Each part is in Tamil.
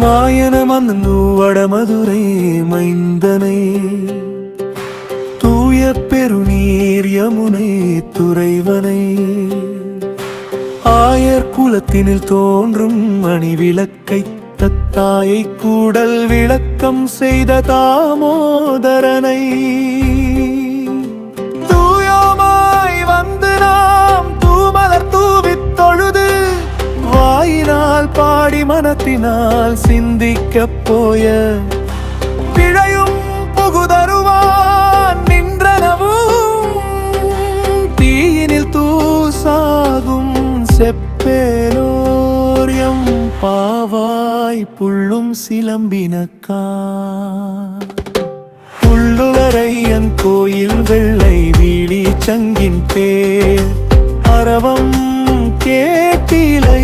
மாயனமந்து வடமதுரை மைந்தனை. தூய பெருநீர் யமுனை துறைவனை. ஆயர் குலத்தினில் தோன்றும் மணி விளக்கை தத்தாயை கூடல் விளக்கம் செய்த தாமோதரனை. பாடி மனத்தினால் சிந்திக்கப் போய. பிழையும் புகுதருவான் நின்றனவும் தீயினில் தூசாகும் செப்பேலோரியம் பாவாய் புள்ளும் சிலம்பினக்கா புள்ளுவரையன் கோயில் வெள்ளை வீழி சங்கின் பேர். அரவம் கேட்டிலையோ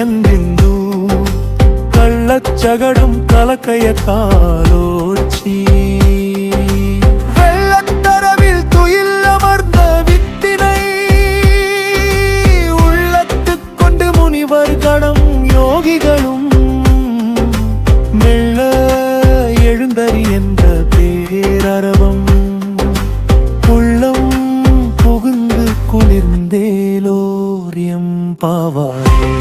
ఎందెందు కళ్ళ చగడం తలకయ కాలోచి வெள்ளத்தரவில் துயில்லமர்ந்த வித்தினை உள்ளத்து கொண்டு முனிவர்களும் யோகிகளும் மெல்ல எழுந்தறி என்ற பேரரவம் உள்ளம் புகுந்து குளிர்ந்தேலோரியம் பாவாரே